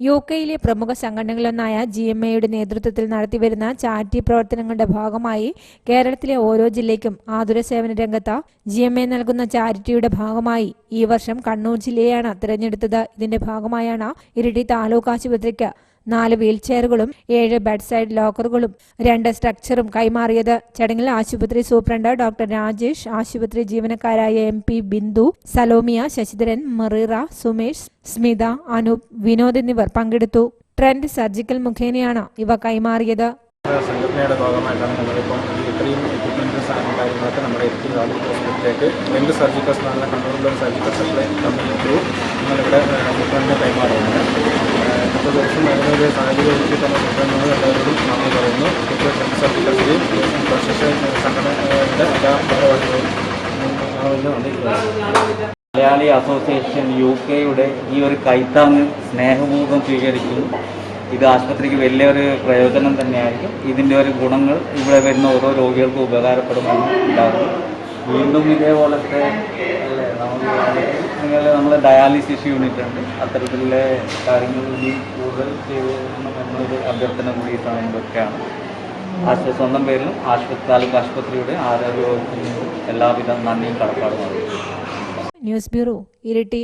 U കെയിലെ പ്രമുഖ സംഘടനകളിലൊന്നായ G M എയുടെ നേതൃത്വത്തിൽ നടത്തിവരുന്ന ചാരിറ്റി പ്രവർത്തനങ്ങളുടെ ഭാഗമായി കേരളത്തിലെ ഓരോ ജില്ലയ്ക്കും ആതുര സേവന രംഗത്ത് ജി എം എ നൽകുന്ന ചാരിറ്റിയുടെ ഭാഗമായി ഈ വർഷം കണ്ണൂർ ജില്ലയെയാണ് തിരഞ്ഞെടുത്തത്. ഇതിന്റെ ഭാഗമായാണ് ഇരിട്ടി താലൂക്ക് ആശുപത്രിക്ക് നാല് വീൽചെയറുകളും ഏഴ് ബെഡ് സൈഡ് ലോക്കറുകളും രണ്ട് സ്ട്രക്ചറും കൈമാറിയത്. ചടങ്ങിൽ ആശുപത്രി സൂപ്രണ്ട് ഡോക്ടർ രാജേഷ് ആശുപത്രി ജീവനക്കാരായ എം പി ബിന്ദു സലോമിയ ശശിധരൻ മെറീറ സുമേഷ് സ്മിത അനൂപ് വിനോദ് എന്നിവർ പങ്കെടുത്തു. ട്രെൻഡ് സർജിക്കൽ മുഖേനയാണ് ഇവ കൈമാറിയത്. സംഘടനയുടെ ഭാഗമായിട്ടാണ് നമ്മളിപ്പം ഈ ഇത്രയും എക്യുപ്മെന്റും സാധനം കാര്യങ്ങളൊക്കെ നമ്മുടെ എത്തി താലൂക്ക് ഹോസ്പിറ്റലിലേക്ക് രണ്ട് സർജിക്കൽ നല്ല കണ്ണൂരിലുള്ള സർജിക്കൽ സപ്ലൈ കമ്പനി ത്രൂ നമ്മളിവിടെ കൈമാറുന്നുണ്ട്. ദിവസം അതിനൊരു സാഹചര്യം ഒരുക്കി തന്നെ മുഖ്യമന്ത്രി എല്ലാവരോടും നന്ദി പറയുന്നു. ഇപ്പോൾ പ്രശസ്ത സംഘടനയുടെ എല്ലാ ഭാരവാഹികളും മലയാളി അസോസിയേഷൻ യു കെയുടെ ഈ ഒരു കൈത്താങ് സ്നേഹപൂർവം സ്വീകരിക്കുന്നു. ഇത് ആശുപത്രിക്ക് വലിയൊരു പ്രയോജനം തന്നെയായിരിക്കും. ഇതിന്റെ ഒരു ഗുണങ്ങൾ ഇവിടെ വരുന്ന ഓരോ രോഗികൾക്കും ഉപകാരപ്പെടുമെന്ന് ഉണ്ടാകും വീണ്ടും ഇതേപോലത്തെ നിങ്ങൾ നമ്മൾ ഡയാലിസിസ് യൂണിറ്റ് ഉണ്ട് അത്തരത്തിലുള്ള കാര്യങ്ങൾ ഇനി കൂടുതൽ ചെയ്യണം എന്നൊരു അഭ്യർത്ഥന കൂടി സമയത്തൊക്കെയാണ് ആശുപത്രി സ്വന്തം പേരിലും ആശുപത്രി താലൂക്ക് ആശുപത്രിയുടെ ആരോഗ്യ വകുപ്പിനും എല്ലാവിധ നന്ദിയും കടപ്പാടുമാണ്. News bureau Iritty